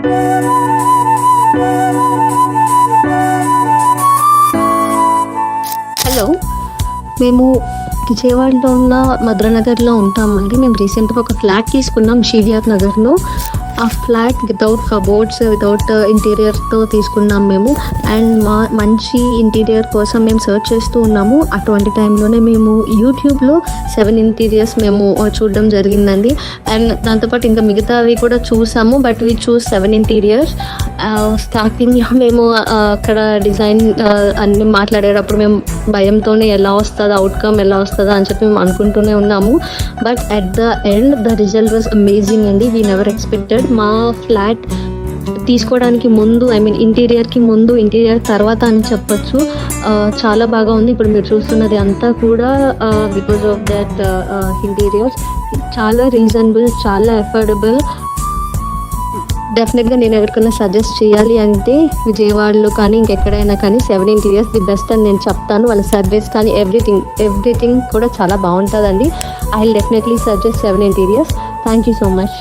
Hello. మేము విజయవాడలో ఉన్న మధురనగర్లో ఉంటామండి. మేము రీసెంట్గా ఒక ఫ్లాట్ తీసుకున్నాం షీవియార్ నగర్లో. ఆ ఫ్లాట్ వితౌట్ కబోర్డ్స్ వితౌట్ ఇంటీరియర్తో తీసుకున్నాం మేము. అండ్ మా మంచి ఇంటీరియర్ కోసం మేము సెర్చ్ చేస్తూ ఉన్నాము. అటువంటి టైంలోనే మేము యూట్యూబ్లో సెవెన్ ఇంటీరియర్స్ మేము uh, చూడడం జరిగిందండి. అండ్ దాంతోపాటు ఇంకా మిగతావి కూడా చూసాము. But we chose seven interiors స్టార్టింగ్లో మేము అక్కడ డిజైన్ అన్ని మాట్లాడేటప్పుడు మేము భయంతోనే ఎలా వస్తుందో అవుట్కమ్ ఎలా వస్తుందా అని చెప్పి మేము అనుకుంటూనే ఉన్నాము. But at the end the result was amazing అండి. వీ నెవర్ ఎక్స్పెక్టెడ్ మా ఫ్లాట్ తీసుకోవడానికి ముందు ఐ మీన్ ఇంటీరియర్కి ముందు ఇంటీరియర్ తర్వాత అని చెప్పొచ్చు. చాలా బాగా ఉంది. ఇప్పుడు మీరు చూస్తున్నది అంతా కూడా బికాజ్ ఆఫ్ దట్ ఇంటీరియర్స్ చాలా రీజనబుల్ చాలా అఫోర్డబుల్ డెఫినెట్గా నేను ఎవరికైనా సజెస్ట్ చేయాలి అంటే విజయవాడలో కానీ ఇంకెక్కడైనా కానీ సెవెన్ ఇంటీరియర్స్ ది బెస్ట్ అని నేను చెప్తాను. వాళ్ళ సర్వీస్ కానీ ఎవ్రీథింగ్ ఎవ్రీథింగ్ కూడా చాలా బాగుంటుందండి. I will definitely suggest seven interiors thank you so much